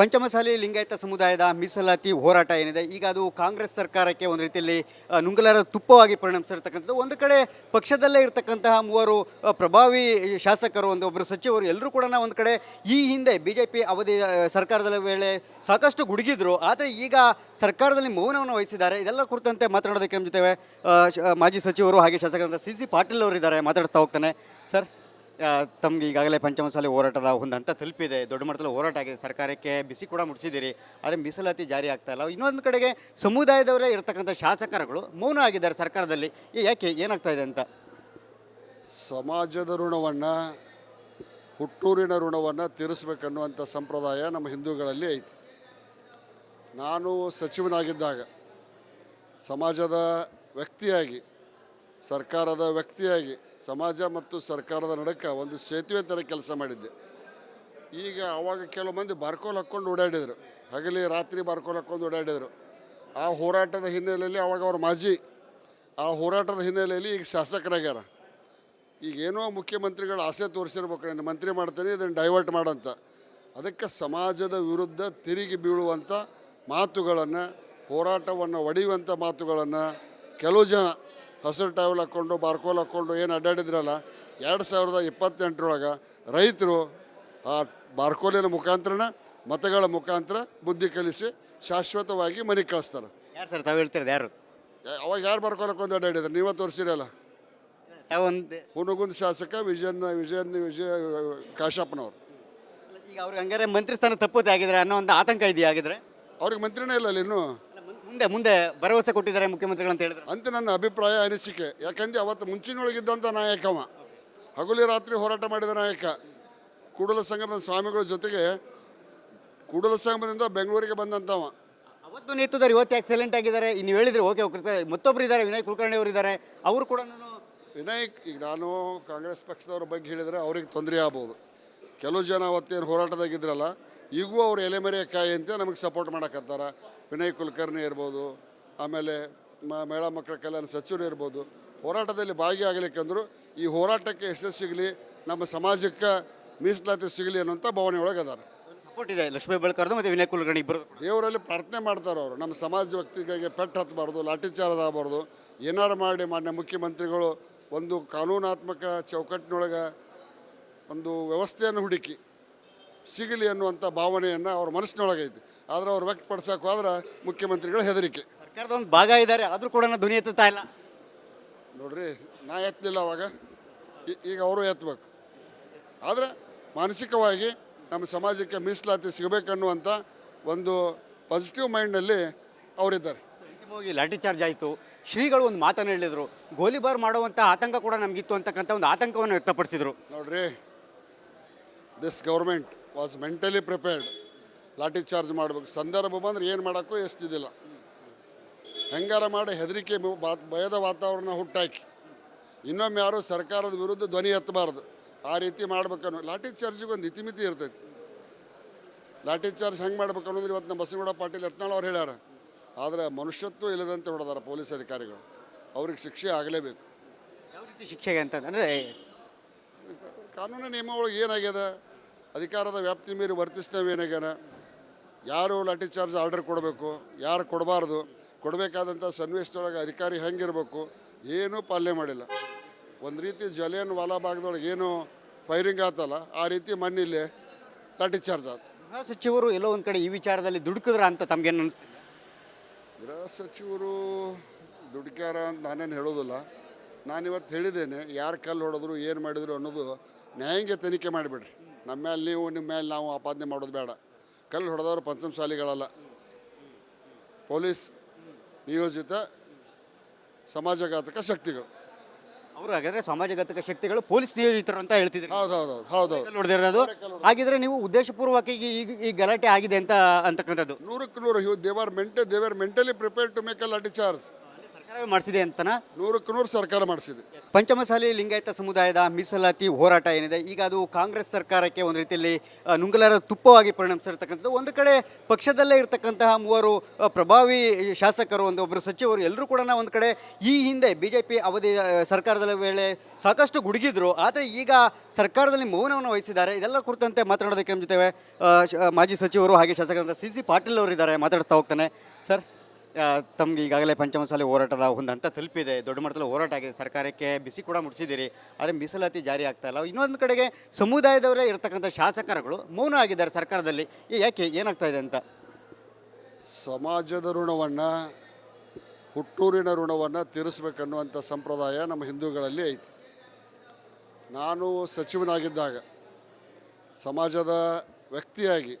ಪಂಚಮಸಾಲಿ ಲಿಂಗಾಯತ ಸಮುದಾಯದ ಮೀಸಲಾತಿ ಹೋರಾಟ ಏನಿದೆ? ಈಗ ಅದು ಕಾಂಗ್ರೆಸ್ ಸರ್ಕಾರಕ್ಕೆ ಒಂದು ರೀತಿಯಲ್ಲಿ ನುಂಗಲಾರ ತುಪ್ಪವಾಗಿ ಪರಿಣಮಿಸಿರ್ತಕ್ಕಂಥದ್ದು. ಒಂದು ಕಡೆ ಪಕ್ಷದಲ್ಲೇ ಇರತಕ್ಕಂತಹ ಮೂವರು ಪ್ರಭಾವಿ ಶಾಸಕರು, ಒಂದು ಒಬ್ಬರು ಸಚಿವರು ಎಲ್ಲರೂ ಕೂಡ ಒಂದು ಕಡೆ ಈ ಹಿಂದೆ ಬಿ ಜೆ ಪಿ ಅವಧಿ ಸರ್ಕಾರದ ವೇಳೆ ಸಾಕಷ್ಟು ಗುಡುಗಿದ್ರು. ಆದರೆ ಈಗ ಸರ್ಕಾರದಲ್ಲಿ ಮೌನವನ್ನು ವಹಿಸಿದ್ದಾರೆ. ಇದೆಲ್ಲ ಕುರಿತಂತೆ ಮಾತನಾಡೋದಕ್ಕೆ ನಮ್ಮ ಜೊತೆ ಮಾಜಿ ಸಚಿವರು ಹಾಗೆ ಶಾಸಕರಂತ ಸಿ ಸಿ ಪಾಟೀಲ್ ಅವರು ಇದ್ದಾರೆ ಮಾತಾಡ್ತಾ ಹೋಗ್ತಾನೆ. ಸರ್? ತಮ್ಗೆ ಈಗಾಗಲೇ ಪಂಚಮಸಾಲಿ ಹೋರಾಟದ ಒಂದು ಹಂತ ತಲುಪಿದೆ. ದೊಡ್ಡ ಮಟ್ಟದಲ್ಲಿ ಹೋರಾಟ ಆಗಿದೆ. ಸರ್ಕಾರಕ್ಕೆ ಬಿಸಿ ಕೂಡ ಮುಟ್ಟಿಸಿದ್ದೀರಿ ಆದರೆ ಮೀಸಲಾತಿ ಜಾರಿ ಆಗ್ತಾ ಇಲ್ಲ. ಇನ್ನೊಂದು ಕಡೆಗೆ ಸಮುದಾಯದವರೇ ಇರತಕ್ಕಂಥ ಶಾಸಕರುಗಳು ಮೌನ ಆಗಿದ್ದಾರೆ ಸರ್ಕಾರದಲ್ಲಿ. ಯಾಕೆ ಏನಾಗ್ತಾ ಇದೆ ಅಂತ? ಸಮಾಜದ ಋಣವನ್ನು, ಹುಟ್ಟೂರಿನ ಋಣವನ್ನು ತೀರಿಸ್ಬೇಕನ್ನುವಂಥ ಸಂಪ್ರದಾಯ ನಮ್ಮ ಹಿಂದೂಗಳಲ್ಲಿ ಐತಿ. ನಾನು ಸಚಿವನಾಗಿದ್ದಾಗ ಸಮಾಜದ ವ್ಯಕ್ತಿಯಾಗಿ, ಸರ್ಕಾರದ ವ್ಯಕ್ತಿಯಾಗಿ ಸಮಾಜ ಮತ್ತು ಸರ್ಕಾರದ ನಡಕ ಒಂದು ಸೇತುವೆ ಥರ ಕೆಲಸ ಮಾಡಿದ್ದೆ. ಈಗ ಅವಾಗ ಕೆಲವು ಮಂದಿ ಬಾರ್ಕೋಲ್ ಹಾಕ್ಕೊಂಡು ಓಡಾಡಿದರು. ಹಗಲಿ ರಾತ್ರಿ ಬಾರ್ಕೋಲ್ ಹಾಕ್ಕೊಂಡು ಓಡಾಡಿದರು. ಆ ಹೋರಾಟದ ಹಿನ್ನೆಲೆಯಲ್ಲಿ ಅವಾಗ ಅವ್ರ ಮಾಜಿ ಆ ಹೋರಾಟದ ಹಿನ್ನೆಲೆಯಲ್ಲಿ ಈಗ ಶಾಸಕರಾಗ್ಯಾರ. ಈಗೇನೋ ಮುಖ್ಯಮಂತ್ರಿಗಳು ಆಸೆ ತೋರಿಸಿರ್ಬೇಕು, ನಾನು ಮಂತ್ರಿ ಮಾಡ್ತೇನೆ, ಇದನ್ನು ಡೈವರ್ಟ್ ಮಾಡಂತ. ಅದಕ್ಕೆ ಸಮಾಜದ ವಿರುದ್ಧ ತಿರುಗಿ ಬೀಳುವಂಥ ಮಾತುಗಳನ್ನು, ಹೋರಾಟವನ್ನು ಒಡೆಯುವಂಥ ಮಾತುಗಳನ್ನು ಕೆಲವು ಜನ ಹಸಿರು ಟೈವಲ್ ಹಾಕ್ಕೊಂಡು ಬಾರ್ಕೋಲ್ ಹಾಕ್ಕೊಂಡು ಏನು ಅಡ್ಡಾಡಿದ್ರಲ್ಲ ಎರಡು ಸಾವಿರದ ಇಪ್ಪತ್ತೆಂಟರೊಳಗೆ ರೈತರು ಆ ಬಾರ್ಕೋಲಿನ ಮುಖಾಂತರನ ಮತಗಳ ಮುಖಾಂತರ ಬುದ್ಧಿ ಕಲಿಸಿ ಶಾಶ್ವತವಾಗಿ ಮನೆಗೆ ಕಳಿಸ್ತಾರೆ. ಯಾರು ಸರ್ ತಾವು ಹೇಳ್ತಿರೋದು ಯಾರು? ಅವಾಗ ಯಾರು ಬಾರ್ಕೋಲ್ ಹಾಕೊಂಡು ಅಡ್ಡಾಡಿದ್ರು? ನೀವೇ ತೋರಿಸಿರಲ್ಲ. ತಾವೊಂದು ಹುನಗುಂದ ಶಾಸಕ ವಿಜಯನ್ ವಿಜಯನ್ ವಿಜಯ ಕಾಶಪ್ಪನವ್ರು. ಈಗ ಅವ್ರಿಗೆ ಹಂಗಾರೆ ಮಂತ್ರಿ ಸ್ಥಾನ ತಪ್ಪುತ್ತೆ ಆಗಿದ್ರೆ ಅನ್ನೋ ಒಂದು ಆತಂಕ ಇದೆಯಾ ಆಗಿದ್ರೆ? ಅವ್ರಿಗೆ ಮಂತ್ರಿನೇ ಇಲ್ಲ ಅಲ್ಲಿ ಇನ್ನೂ? ಮುಂದೆ ಮುಂದೆ ಭರವಸೆ ಕೊಟ್ಟಿದ್ದಾರೆ ಮುಖ್ಯಮಂತ್ರಿಗಳು ಅಂತ ಹೇಳಿದ್ರು. ಅಂತ ನನ್ನ ಅಭಿಪ್ರಾಯ ಅನಿಸಿಕೆ. ಯಾಕಂದ್ರೆ ಅವತ್ತು ಮುಂಚಿನೊಳಗಿದ್ದಂಥ ನಾಯಕವ ಹಗಲಿ ರಾತ್ರಿ ಹೋರಾಟ ಮಾಡಿದ ನಾಯಕ. ಕೂಡಲ ಸಂಗಮದ ಸ್ವಾಮಿಗಳ ಜೊತೆಗೆ ಕೂಡಲ ಸಂಗಮದಿಂದ ಬೆಂಗಳೂರಿಗೆ ಬಂದಂಥವ ಅವತ್ತು ನಿಂತಿದ್ದಾರೆ ಇವತ್ತು ಯಾಕೆ ಸೈಲೆಂಟ್ ಆಗಿದ್ದಾರೆ ನೀವು ಹೇಳಿದ್ರೆ ಓಕೆ ಮತ್ತೊಬ್ಬರು ಮತ್ತೊಬ್ರು ಇದ್ದಾರೆ ವಿನಯ್ ಕುಲಕರ್ಣಿ ಅವರು ಇದ್ದಾರೆ. ಅವರು ಕೂಡ ವಿನಯ್ ಈಗ ನಾನು ಕಾಂಗ್ರೆಸ್ ಪಕ್ಷದವ್ರ ಬಗ್ಗೆ ಹೇಳಿದರೆ ಅವ್ರಿಗೆ ತೊಂದರೆ ಆಗ್ಬೋದು. ಕೆಲವು ಜನ ಅವತ್ತೇನು ಹೋರಾಟದಾಗಿದ್ರಲ್ಲ ಈಗೂ ಅವರು ಎಲೆಮರೆಯ ಕಾಯಿ ಅಂತ ನಮಗೆ ಸಪೋರ್ಟ್ ಮಾಡಕತ್ತಾರ ವಿನಯ್ ಕುಲಕರ್ಣಿ ಇರ್ಬೋದು ಆಮೇಲೆ ಮ ಮಹಿಳಾ ಮಕ್ಕಳ ಕಲ್ಯಾಣ ಸಚಿವರು ಇರ್ಬೋದು. ಹೋರಾಟದಲ್ಲಿ ಭಾಗಿಯಾಗಲಿಕ್ಕಂದ್ರು ಈ ಹೋರಾಟಕ್ಕೆ ಯಶಸ್ಸು ಸಿಗಲಿ ನಮ್ಮ ಸಮಾಜಕ್ಕೆ ಮೀಸಲಾತಿ ಸಿಗಲಿ ಅನ್ನೋಂಥ ಭಾವನೆ ಒಳಗೆ ಅದಾರ. ಸಪೋರ್ಟ್ ಇದೆ ಲಕ್ಷ್ಮೀ ಬೆಳಕರ್ದು ಮತ್ತು ವಿನಯ್ ಕುಲಕರ್ಣಿ ಇಬ್ಬರು. ದೇವರಲ್ಲಿ ಪ್ರಾರ್ಥನೆ ಮಾಡ್ತಾರೆ ಅವರು. ನಮ್ಮ ಸಮಾಜ ವ್ಯಕ್ತಿಗಳಿಗೆ ಪೆಟ್ಟು ಹತ್ತಬಾರ್ದು ಲಾಠಿಚಾರದಾಗಬಾರ್ದು. ಆಗಬಾರ್ದು ಏನಾರು ಮಾಡಿ ಮಾನ್ಯ ಮುಖ್ಯಮಂತ್ರಿಗಳು ಒಂದು ಕಾನೂನಾತ್ಮಕ ಚೌಕಟ್ಟಿನೊಳಗೆ ಒಂದು ವ್ಯವಸ್ಥೆಯನ್ನು ಹುಡುಕಿ. ಸಿಗಲಿ ಅನ್ನುವಂಥ ಭಾವನೆಯನ್ನು ಅವ್ರ ಮನಸ್ಸಿನೊಳಗೆ ಐತಿ. ಆದರೆ ಅವ್ರು ವ್ಯಕ್ತಪಡಿಸೋಕೆ ಹೋದ್ರೆ ಮುಖ್ಯಮಂತ್ರಿಗಳ ಹೆದರಿಕೆ. ಸರ್ಕಾರದ ಒಂದು ಭಾಗ ಇದ್ದಾರೆ ಆದರೂ ಕೂಡ ಧ್ವನಿ ಎತ್ತುತ್ತಾ ಇಲ್ಲ. ನೋಡ್ರಿ ನಾ ಎತ್ತಲಿಲ್ಲ ಅವಾಗ. ಈ- ಈಗ ಅವರು ಎತ್ತಬೇಕು ಆದರೆ ಮಾನಸಿಕವಾಗಿ ನಮ್ಮ ಸಮಾಜಕ್ಕೆ ಮೀಸಲಾತಿ ಸಿಗಬೇಕನ್ನುವಂಥ ಒಂದು ಪಾಸಿಟಿವ್ ಮೈಂಡಲ್ಲಿ ಅವರಿದ್ದಾರೆ. ಅಂತಿಮವಾಗಿ ಲಾಠಿ ಚಾರ್ಜ್ ಆಯಿತು. ಶ್ರೀಗಳು ಒಂದು ಮಾತನ್ನು ಹೇಳಿದರು. ಗೋಲಿಬಾರ್ ಮಾಡುವಂಥ ಆತಂಕ ಕೂಡ ನಮಗಿತ್ತು ಅಂತಕ್ಕಂಥ ಒಂದು ಆತಂಕವನ್ನು ವ್ಯಕ್ತಪಡಿಸಿದರು. ನೋಡ್ರಿ this government was mentally prepared lathi charge ಮಾಡಬೇಕು. ಸಂದರ್ಭ ಬಂದ್ರೆ ಏನು ಮಾಡೋಕ್ಕೂ ಎಷ್ಟಿದ್ದಿಲ್ಲ ಹೆಂಗಾರ ಮಾಡಿ ಹೆದರಿಕೆ ಭಯದ ವಾತಾವರಣ ಹುಟ್ಟಾಕಿ. ಇನ್ನೊಮ್ಮೆ ಯಾರು ಸರ್ಕಾರದ ವಿರುದ್ಧ ಧ್ವನಿ ಎತ್ತಬಾರ್ದು. ಆ ರೀತಿ ಮಾಡ್ಬೇಕನ್ನೋ ಲಾಠಿ ಚಾರ್ಜಿಗೆ ಒಂದು ಇತಿಮಿತಿ ಇರ್ತೈತಿ. ಲಾಠಿ ಚಾರ್ಜ್ ಹೆಂಗೆ ಮಾಡ್ಬೇಕು ಅನ್ನೋದು ಇವತ್ತು ನಮ್ಮ ಬಸವಗೌಡ ಪಾಟೀಲ್ ಯತ್ನಾಳ್ ಅವ್ರು ಹೇಳ್ಯಾರ. ಆದರೆ ಮನುಷ್ಯತ್ವ ಇಲ್ಲದಂತೆ ಹೊಡೆದಾರ ಪೊಲೀಸ್ ಅಧಿಕಾರಿಗಳು. ಅವ್ರಿಗೆ ಶಿಕ್ಷೆ ಆಗಲೇಬೇಕು. ಯಾವ ರೀತಿ ಶಿಕ್ಷೆಗೆ ಅಂತಂದರೆ? ಕಾನೂನು ನಿಯಮ ಒಳಗೆ ಏನಾಗ್ಯದ? ಅಧಿಕಾರದ ವ್ಯಾಪ್ತಿ ಮೀರಿ ವರ್ತಿಸ್ತೇವೆ ಏನಾಗ್ಯಾನ ಯಾರು ಲಾಠಿ ಚಾರ್ಜ್ ಆರ್ಡರ್ ಕೊಡಬೇಕು? ಯಾರು ಕೊಡಬಾರ್ದು? ಕೊಡಬೇಕಾದಂಥ ಸನ್ನಿವೇಶದೊಳಗೆ ಅಧಿಕಾರಿ ಹೆಂಗಿರಬೇಕು? ಏನೂ ಪಾಲನೆ ಮಾಡಿಲ್ಲ. ಒಂದು ರೀತಿ ಜಲಿಯನ್ ವಾಲಾಬಾಗ್ದೊಳಗೆ ಏನು ಫೈರಿಂಗ್ ಆತಲ್ಲ ಆ ರೀತಿ ಮಣ್ಣಿಲ್ಲಿ ಲಾಠಿ ಚಾರ್ಜ್ ಆತ. ಗೃಹ ಸಚಿವರು ಎಲ್ಲೋ ಒಂದು ಕಡೆ ಈ ವಿಚಾರದಲ್ಲಿ ದುಡುಕಿದ್ರ ಅಂತ ತಮಗೇನು ಅನಿಸ್ತು ಗೃಹ ಸಚಿವರು ದುಡ್ಕ್ಯಾರ ಅಂತ ನಾನೇನು ಹೇಳೋದಿಲ್ಲ. ನಾನಿವತ್ತು ಹೇಳಿದ್ದೇನೆ ಯಾರು ಕಲ್ಲು ಹೊಡೆದ್ರು ಏನು ಮಾಡಿದ್ರು ಅನ್ನೋದು ನ್ಯಾಯಂಗೆ ತನಿಖೆ ಮಾಡಿಬಿಡ್ರಿ. ನಮ್ಮ ಮೇಲೆ ನೀವು ನಿಮ್ಮ ಮೇಲೆ ನಾವು ಆಪಾದನೆ ಮಾಡೋದು ಬೇಡ. ಕಲ್ಲು ಹೊಡೆದವರು ಪಂಚಮಶಾಲಿಗಳಲ್ಲ ಪೊಲೀಸ್ ನಿಯೋಜಿತ ಸಮಾಜಘಾತಕ ಶಕ್ತಿಗಳು. ಅವರು ಹಾಗಾದ್ರೆ ಸಮಾಜಘಾತಕ ಶಕ್ತಿಗಳು ಪೊಲೀಸ್ ನಿಯೋಜಿತರು ಅಂತ ಹೇಳ್ತಿದ್ರು. ಹೌದು ಹೌದು ಹೌದು ಹೌದು. ನೋಡಿದಿರೋದು ಹಾಗಿದ್ರೆ ನೀವು ಉದ್ದೇಶಪೂರ್ವಕ ಈಗ ಈಗ ಈ ಗಲಾಟೆ ಆಗಿದೆ ಅಂತ ಅಂತಕ್ಕಂಥದ್ದು. ನೂರಕ್ಕೆ ನೂರು they were Mente they were mentally prepared to make a charge. ಸರ್ಕಾರವೇ ಮಾಡಿಸಿದೆ ಅಂತನಾ? ನೂರಕ್ಕೆ ನೂರು ಸರ್ಕಾರ ಮಾಡಿಸಿದೆ. ಪಂಚಮಸಾಲಿ ಲಿಂಗಾಯತ ಸಮುದಾಯದ ಮೀಸಲಾತಿ ಹೋರಾಟ ಏನಿದೆ? ಈಗ ಅದು ಕಾಂಗ್ರೆಸ್ ಸರ್ಕಾರಕ್ಕೆ ಒಂದು ರೀತಿಯಲ್ಲಿ ಆ, ನುಂಗಲಾರ ತುಪ್ಪವಾಗಿ ಪರಿಣಮಿಸಿರ್ತಕ್ಕಂಥದ್ದು. ಒಂದು ಕಡೆ ಪಕ್ಷದಲ್ಲೇ ಇರತಕ್ಕಂತಹ ಮೂವರು ಆ, ಪ್ರಭಾವಿ ಶಾಸಕರು ಒಂದು ಒಬ್ಬರು ಸಚಿವರು ಎಲ್ಲರೂ ಕೂಡ ಒಂದು ಕಡೆ ಈ ಹಿಂದೆ ಬಿ ಜೆ ಪಿ ಅವಧಿ ಆ, ಸರ್ಕಾರದ ವೇಳೆ ಸಾಕಷ್ಟು ಗುಡುಗಿದ್ರು. ಆದರೆ ಈಗ ಸರ್ಕಾರದಲ್ಲಿ ಮೌನವನ್ನು ವಹಿಸಿದ್ದಾರೆ. ಇದೆಲ್ಲ ಕುರಿತಂತೆ ಮಾತನಾಡೋದಕ್ಕೆ ನಮ್ಮ ಜೊತೆ ಆ, ಶ- ಮಾಜಿ ಸಚಿವರು ಹಾಗೆ ಶಾಸಕರಾದ ಸಿ ಸಿ ಪಾಟೀಲ್ ಅವರಿದ್ದಾರೆ. ಮಾತಾಡ್ತಾ ಹೋಗ್ತಾನೆ. ಸರ್? ತಮ್ಗೆ ಈಗಾಗಲೇ ಪಂಚಮಸಾಲಿ ಹೋರಾಟದ ಒಂದು ಹಂತ ತಲುಪಿದೆ. ದೊಡ್ಡ ಮಟ್ಟದಲ್ಲಿ ಹೋರಾಟ ಆಗಿದೆ. ಸರ್ಕಾರಕ್ಕೆ ಬಿಸಿ ಕೂಡ ಮುಟ್ಟಿಸಿದ್ದೀರಿ ಆದರೆ ಮೀಸಲಾತಿ ಜಾರಿ ಆಗ್ತಾ ಇಲ್ಲ. ಇನ್ನೊಂದು ಕಡೆಗೆ ಸಮುದಾಯದವರೇ ಇರತಕ್ಕಂಥ ಶಾಸಕರುಗಳು ಮೌನ ಆಗಿದ್ದಾರೆ ಸರ್ಕಾರದಲ್ಲಿ. ಯಾಕೆ ಏನಾಗ್ತಾ ಇದೆ ಅಂತ? ಸಮಾಜದ ಋಣವನ್ನು, ಹುಟ್ಟೂರಿನ ಋಣವನ್ನು ತೀರಿಸ್ಬೇಕನ್ನುವಂಥ ಸಂಪ್ರದಾಯ ನಮ್ಮ ಹಿಂದೂಗಳಲ್ಲಿ ಐತಿ. ನಾನು ಸಚಿವನಾಗಿದ್ದಾಗ, ಸಮಾಜದ ವ್ಯಕ್ತಿಯಾಗಿ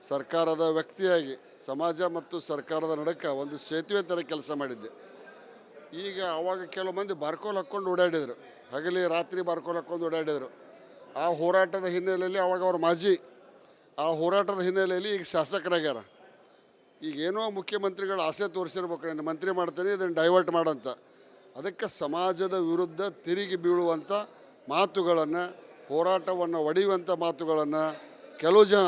ಸರ್ಕಾರದ ವ್ಯಕ್ತಿಯಾಗಿ, ಸಮಾಜ ಮತ್ತು ಸರ್ಕಾರದ ನಡುಕ ಒಂದು ಸೇತುವೆ ಥರ ಕೆಲಸ ಮಾಡಿದ್ದೆ. ಈಗ ಅವಾಗ ಕೆಲವು ಮಂದಿ ಬಾರ್ಕೋಲ್ ಹಾಕ್ಕೊಂಡು ಓಡಾಡಿದರು. ಹಗಲಿ ರಾತ್ರಿ ಬಾರ್ಕೋಲ್ ಹಾಕ್ಕೊಂಡು ಓಡಾಡಿದರು. ಆ ಹೋರಾಟದ ಹಿನ್ನೆಲೆಯಲ್ಲಿ ಅವಾಗ ಅವ್ರ ಮಾಜಿ, ಆ ಹೋರಾಟದ ಹಿನ್ನೆಲೆಯಲ್ಲಿ ಈಗ ಶಾಸಕರಾಗ್ಯಾರ. ಈಗೇನೋ ಮುಖ್ಯಮಂತ್ರಿಗಳು ಆಸೆ ತೋರಿಸಿರ್ಬೇಕು ನಾನು ಮಂತ್ರಿ ಮಾಡ್ತೇನೆ, ಇದನ್ನು ಡೈವರ್ಟ್ ಮಾಡಂತ. ಅದಕ್ಕೆ ಸಮಾಜದ ವಿರುದ್ಧ ತಿರುಗಿ ಬೀಳುವಂಥ ಮಾತುಗಳನ್ನು, ಹೋರಾಟವನ್ನು ಒಡೆಯುವಂಥ ಮಾತುಗಳನ್ನು ಕೆಲವು ಜನ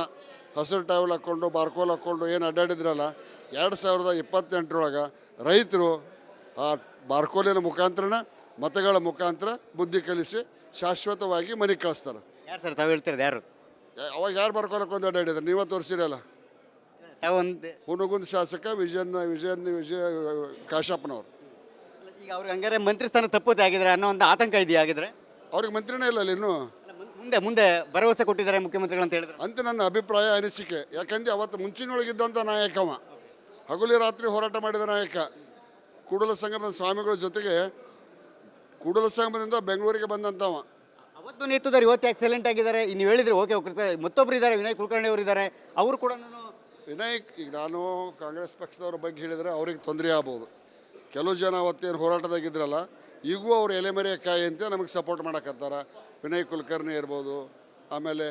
ಹಸಿರು ಟಾವೆಲ್ ಹಾಕ್ಕೊಂಡು ಬಾರ್ಕೋಲ್ ಹಾಕ್ಕೊಂಡು ಏನು ಅಡ್ಡಾಡಿದ್ರಲ್ಲ ಎರಡು ಸಾವಿರದ ಇಪ್ಪತ್ತೆಂಟರೊಳಗೆ ರೈತರು ಆ ಬಾರ್ಕೋಲಿನ ಮುಖಾಂತರನ ಮತಗಳ ಮುಖಾಂತರ ಬುದ್ಧಿ ಕಲಿಸಿ ಶಾಶ್ವತವಾಗಿ ಮನೆಗೆ ಕಳಿಸ್ತಾರೆ. ಯಾರು ಸರ್ ತಾವು ಹೇಳ್ತಿರೋದು ಯಾರು? ಅವಾಗ ಯಾರು ಬಾರ್ಕೋಲ್ ಹಾಕೊಂಡು ಅಡ್ಡಾಡಿದ್ರು ನೀವೇ ತೋರಿಸಿರಲ್ಲ. ತಾವೊಂದು ಹುನಗುಂದ ಶಾಸಕ ವಿಜಯನ್ ವಿಜಯನ್ ವಿಜಯ ಕಾಶಪ್ಪನವರು. ಈಗ ಅವ್ರಿಗೆ ಹಂಗಾರೆ ಮಂತ್ರಿ ಸ್ಥಾನ ತಪ್ಪುತ್ತೆ ಆಗಿದ್ರೆ ಅನ್ನೋ ಒಂದು ಆತಂಕ ಇದೆಯಾಗಿದ್ರೆ ಅವ್ರಿಗೆ ಮಂತ್ರಿನೇ ಇಲ್ಲ ಅಲ್ಲಿ ಇನ್ನೂ. ಮುಂದೆ ಮುಂದೆ ಭರವಸೆ ಕೊಟ್ಟಿದ್ದಾರೆ ಮುಖ್ಯಮಂತ್ರಿಗಳು ಅಂತ ಹೇಳಿದ್ರು. ಅಂತ ನನ್ನ ಅಭಿಪ್ರಾಯ ಅನಿಸಿಕೆ. ಯಾಕಂದ್ರೆ ಅವತ್ತು ಮುಂಚಿನೊಳಗಿದ್ದಂಥ ನಾಯಕವ ಹಗಲಿ ರಾತ್ರಿ ಹೋರಾಟ ಮಾಡಿದ ನಾಯಕ. ಕೂಡಲ ಸಂಗಮದ ಸ್ವಾಮಿಗಳ ಜೊತೆಗೆ ಕೂಡಲ ಸಂಗಮದಿಂದ ಬೆಂಗಳೂರಿಗೆ ಬಂದಂಥವ ಅವತ್ತು ನಿಂತಿದ್ದಾರೆ ಇವತ್ತು ಯಾಕೆ ಸೈಲೆಂಟ್ ಆಗಿದ್ದಾರೆ. ಇನ್ನು ಹೇಳಿದ್ರೆ ಓಕೆ ಮತ್ತೊಬ್ಬರು ಮತ್ತೊಬ್ರು ಇದ್ದಾರೆ ವಿನಯ್ ಕುಲಕರ್ಣಿ ಅವರು ಇದ್ದಾರೆ. ಅವರು ಕೂಡ ವಿನಾಯಕ್ ಈಗ ನಾನು ಕಾಂಗ್ರೆಸ್ ಪಕ್ಷದವ್ರ ಬಗ್ಗೆ ಹೇಳಿದರೆ ಅವ್ರಿಗೆ ತೊಂದರೆ ಆಗ್ಬೋದು. ಕೆಲವು ಜನ ಅವತ್ತೇನು ಹೋರಾಟದಾಗಿದ್ರಲ್ಲ ಈಗೂ ಅವ್ರು ಎಲೆಮರೆ ಕಾಯಿ ಅಂತ ನಮಗೆ ಸಪೋರ್ಟ್ ಮಾಡಕತ್ತಾರ. ವಿನಯ್ ಕುಲಕರ್ಣಿ ಇರ್ಬೋದು ಆಮೇಲೆ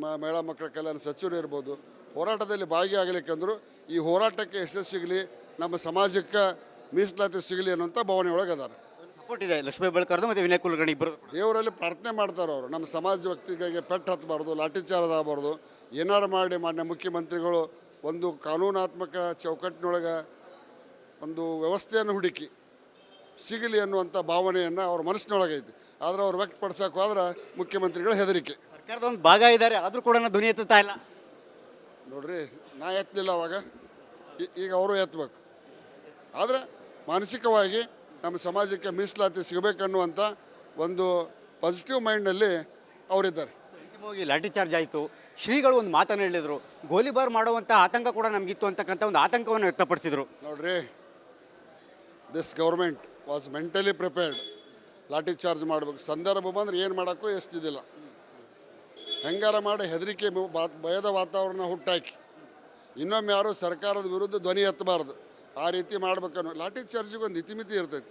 ಮ ಮಹಿಳಾ ಮಕ್ಕಳ ಕಲ್ಯಾಣ ಸಚಿವರು ಇರ್ಬೋದು. ಹೋರಾಟದಲ್ಲಿ ಭಾಗಿಯಾಗಲಿಕ್ಕಂದ್ರು ಈ ಹೋರಾಟಕ್ಕೆ ಯಶಸ್ಸು ಸಿಗಲಿ ನಮ್ಮ ಸಮಾಜಕ್ಕೆ ಮೀಸಲಾತಿ ಸಿಗಲಿ ಅನ್ನೋಂಥ ಭಾವನೆ ಒಳಗೆ ಅದಾರ ಸಪೋರ್ಟ್ ಇದೆ? ಲಕ್ಷ್ಮೀ ಬೆಳಕರ್ದು ಮತ್ತು ವಿನಯ್ ಕುಲಕರ್ಣಿ ಇಬ್ಬರು ದೇವರಲ್ಲಿ ಪ್ರಾರ್ಥನೆ ಮಾಡ್ತಾರೆ ಅವರು. ನಮ್ಮ ಸಮಾಜ ವ್ಯಕ್ತಿಗಳಿಗೆ ಪೆಟ್ಟು ಹತ್ತಬಾರ್ದು ಲಾಠಿಚಾರದಾಗಬಾರ್ದು. ಆಗಬಾರ್ದು ಏನಾರು ಮಾಡಿ ಮಾನ್ಯ ಮುಖ್ಯಮಂತ್ರಿಗಳು ಒಂದು ಕಾನೂನಾತ್ಮಕ ಚೌಕಟ್ಟಿನೊಳಗೆ ಒಂದು ವ್ಯವಸ್ಥೆಯನ್ನು ಹುಡುಕಿ. ಸಿಗಲಿ ಅನ್ನುವಂಥ ಭಾವನೆಯನ್ನು ಅವ್ರ ಮನಸ್ಸಿನೊಳಗೈತಿ ಆದರೆ ಅವ್ರು ವ್ಯಕ್ತಪಡಿಸೋಕೆ ಹೋದ್ರೆ ಮುಖ್ಯಮಂತ್ರಿಗಳ ಹೆದರಿಕೆ. ಸರ್ಕಾರದ ಒಂದು ಭಾಗ ಇದ್ದಾರೆ ಆದರೂ ಕೂಡ ಧ್ವನಿ ಎತ್ತುತ್ತಾ ಇಲ್ಲ. ನೋಡ್ರಿ ನಾ ಎತ್ತಲಿಲ್ಲ ಅವಾಗ. ಈ- ಈಗ ಅವರು ಎತ್ತಬೇಕು ಆದರೆ ಮಾನಸಿಕವಾಗಿ ನಮ್ಮ ಸಮಾಜಕ್ಕೆ ಮೀಸಲಾತಿ ಸಿಗಬೇಕನ್ನುವಂಥ ಒಂದು ಪಾಸಿಟಿವ್ ಮೈಂಡ್ನಲ್ಲಿ ಅವರಿದ್ದಾರೆ. ಅಂತಿಮವಾಗಿ ಲಾಠಿ ಚಾರ್ಜ್ ಆಯಿತು. ಶ್ರೀಗಳು ಒಂದು ಮಾತನ್ನು ಹೇಳಿದರು. ಗೋಲಿಬಾರ್ ಮಾಡುವಂಥ ಆತಂಕ ಕೂಡ ನಮಗಿತ್ತು ಅಂತಕ್ಕಂಥ ಒಂದು ಆತಂಕವನ್ನು ವ್ಯಕ್ತಪಡಿಸಿದರು. ನೋಡ್ರಿ this government was mentally prepared lathi charge ಮಾಡಬೇಕು. ಸಂದರ್ಭ ಬಂದ್ರೆ ಏನು ಮಾಡೋಕ್ಕೂ ಎಷ್ಟಿದ್ದಿಲ್ಲ ಹೆಂಗಾರ ಮಾಡಿ ಹೆದರಿಕೆ ಭಯದ ವಾತಾವರಣ ಹುಟ್ಟಾಕಿ. ಇನ್ನೊಮ್ಮೆ ಯಾರು ಸರ್ಕಾರದ ವಿರುದ್ಧ ಧ್ವನಿ ಎತ್ತಬಾರ್ದು. ಆ ರೀತಿ ಮಾಡ್ಬೇಕನ್ನೋ ಲಾಠಿ ಚಾರ್ಜಿಗೆ ಒಂದು ಇತಿಮಿತಿ ಇರ್ತೈತಿ.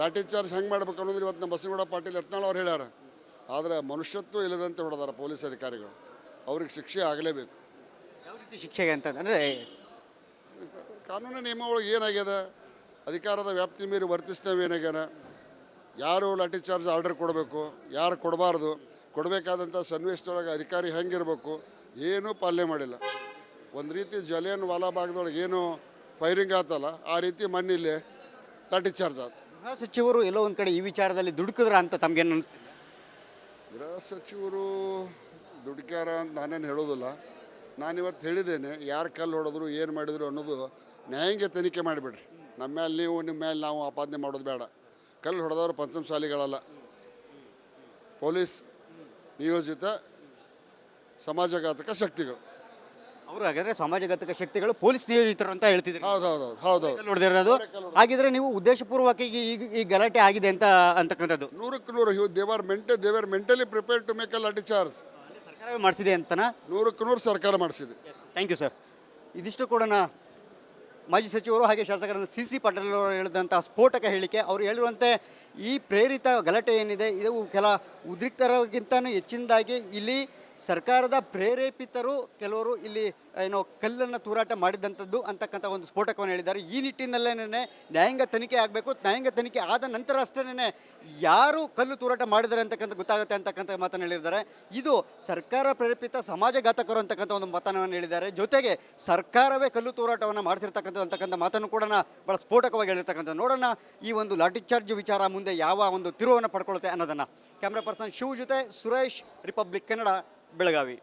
ಲಾಠಿ ಚಾರ್ಜ್ ಹೆಂಗೆ ಮಾಡ್ಬೇಕು ಅನ್ನೋದು ಇವತ್ತು ನಮ್ಮ ಬಸವಗೌಡ ಪಾಟೀಲ್ ಎತ್ನಾಳ್ ಅವ್ರು ಹೇಳ್ಯಾರ. ಆದರೆ ಮನುಷ್ಯತ್ವ ಇಲ್ಲದಂತೆ ಹೊಡೆದಾರ ಪೊಲೀಸ್ ಅಧಿಕಾರಿಗಳು. ಅವ್ರಿಗೆ ಶಿಕ್ಷೆ ಆಗಲೇಬೇಕು. ಯಾವ ರೀತಿ ಶಿಕ್ಷೆಗೆ ಅಂತ ಅಂದರೆ ಕಾನೂನು ನಿಯಮ ಒಳಗೆ ಏನಾಗ್ಯದ? ಅಧಿಕಾರದ ವ್ಯಾಪ್ತಿ ಮೀರಿ ವರ್ತಿಸ್ತೇವೆ ಏನಾಗ್ಯಾನ ಯಾರು ಲಾಠಿ ಚಾರ್ಜ್ ಆರ್ಡರ್ ಕೊಡಬೇಕು? ಯಾರು ಕೊಡಬಾರ್ದು? ಕೊಡಬೇಕಾದಂಥ ಸನ್ನಿವೇಶದೊಳಗೆ ಅಧಿಕಾರಿ ಹೆಂಗಿರಬೇಕು? ಏನೂ ಪಾಲನೆ ಮಾಡಿಲ್ಲ. ಒಂದು ರೀತಿ ಜಲಿಯನ್ ವಾಲಾ ಭಾಗದೊಳಗೆ ಏನು ಫೈರಿಂಗ್ ಆತಲ್ಲ ಆ ರೀತಿ ಮಣ್ಣಿಲ್ಲಿ ಲಾಠಿ ಚಾರ್ಜ್ ಆಯ್ತು ಗೃಹ ಸಚಿವರು ಎಲ್ಲೋ ಒಂದು ಕಡೆ ಈ ವಿಚಾರದಲ್ಲಿ ದುಡುಕಿದ್ರ ಅಂತ ತಮ್ಗೇನು ಅನಿಸ್ತು ಗೃಹ ಸಚಿವರು ದುಡ್ಕ್ಯಾರ ಅಂತ ನಾನೇನು ಹೇಳೋದಿಲ್ಲ. ನಾನಿವತ್ತು ಹೇಳಿದ್ದೇನೆ ಯಾರು ಕಲ್ಲು ಹೊಡೆದ್ರು ಏನು ಮಾಡಿದ್ರು ಅನ್ನೋದು ನ್ಯಾಯಂಗೆ ತನಿಖೆ ಮಾಡಿಬಿಡ್ರಿ. ನಮ್ಮ ಮೇಲೆ ನೀವು ನಿಮ್ಮ ಮೇಲೆ ನಾವು ಆಪಾದನೆ ಮಾಡೋದು ಬೇಡ. ಕಲ್ಲು ಹೊಡೆದವರು ಪಂಚಮಶಾಲಿಗಳಲ್ಲ ಪೊಲೀಸ್ ನಿಯೋಜಿತ ಸಮಾಜಘಾತಕ ಶಕ್ತಿಗಳು. ಅವರು ಹಾಗಾದ್ರೆ ಸಮಾಜಘಾತಕ ಶಕ್ತಿಗಳು ಪೊಲೀಸ್ ನಿಯೋಜಿತರು ಅಂತ ಹೇಳ್ತಿದ್ರು ಹೌದು ಹೌದು ಹೌದು ಹೌದು ನೋಡಿದಿರೋದು ಹಾಗಿದ್ರೆ ನೀವು ಉದ್ದೇಶಪೂರ್ವಕ ಈಗ ಈ ಗಲಾಟೆ ಆಗಿದೆ ಅಂತ ಅಂತಕ್ಕಂಥದ್ದು. ನೂರಕ್ಕೆ ನೂರು you they were ಮೆಂಟ they were mentally prepared to make a lathi charge. ಸರ್ಕಾರವೇ ಮಾಡಿಸಿದೆ ಅಂತನಾ? ನೂರಕ್ಕೆ ನೂರು ಸರ್ಕಾರ ಮಾಡಿಸಿದೆ. ಥ್ಯಾಂಕ್ ಯು ಸರ್ ಇದಿಷ್ಟು ಕೂಡ ನಾ- ಮಾಜಿ ಸಚಿವರು ಹಾಗೆ ಶಾಸಕರಾದ ಸಿ ಸಿ ಪಾಟೀಲ್ ಅವರು ಹೇಳಿದಂಥ ಸ್ಫೋಟಕ ಹೇಳಿಕೆ, ಅವರು ಹೇಳಿರುವಂತೆ ಈ ಪ್ರೇರಿತ ಗಲಾಟೆ ಏನಿದೆ ಇದು ಕೆಲ ಉದ್ರಿಕ್ತರಿಗಿಂತಲೂ ಹೆಚ್ಚಿನದಾಗಿ ಇಲ್ಲಿ ಸರ್ಕಾರದ ಪ್ರೇರೇಪಿತರು, ಕೆಲವರು ಇಲ್ಲಿ ಏನೋ ಕಲ್ಲನ್ನು ತೂರಾಟ ಮಾಡಿದಂಥದ್ದು ಅಂತಕ್ಕಂಥ ಒಂದು ಸ್ಫೋಟಕವನ್ನು ಹೇಳಿದ್ದಾರೆ. ಈ ನಿಟ್ಟಿನಲ್ಲೇನೇ ನ್ಯಾಯಾಂಗ ತನಿಖೆ ಆಗಬೇಕು, ನ್ಯಾಯಾಂಗ ತನಿಖೆ ಆದ ನಂತರ ಅಷ್ಟೇ ಯಾರು ಕಲ್ಲು ತೂರಾಟ ಮಾಡಿದ್ದಾರೆ ಅಂತಕ್ಕಂಥ ಗೊತ್ತಾಗುತ್ತೆ ಅಂತಕ್ಕಂಥ ಮಾತನ್ನು ಹೇಳಿದ್ದಾರೆ. ಇದು ಸರ್ಕಾರ ಪ್ರೇರೇಪಿತ ಸಮಾಜಘಾತಕರು ಅಂತಕ್ಕಂಥ ಒಂದು ಮತನವನ್ನು ಹೇಳಿದ್ದಾರೆ. ಜೊತೆಗೆ ಸರ್ಕಾರವೇ ಕಲ್ಲು ತೂರಾಟವನ್ನು ಮಾಡ್ತಿರ್ತಕ್ಕಂಥ ಅಂತಕ್ಕಂಥ ಮಾತನ್ನು ಕೂಡ ಭಾಳ ಸ್ಫೋಟಕವಾಗಿ ಹೇಳಿರ್ತಕ್ಕಂಥ ನೋಡೋಣ ಈ ಒಂದು ಲಾಠಿ ಚಾರ್ಜ್ ವಿಚಾರ ಮುಂದೆ ಯಾವ ಒಂದು ತಿರುವನ್ನು ಪಡ್ಕೊಳ್ಳುತ್ತೆ ಅನ್ನೋದನ್ನು. ಕ್ಯಾಮ್ರಾ ಪರ್ಸನ್ ಶಿವ್ ಜೊತೆ ಸುರೇಶ್, ರಿಪಬ್ಲಿಕ್ ಕನ್ನಡ, ಬೆಳಗಾವಿ.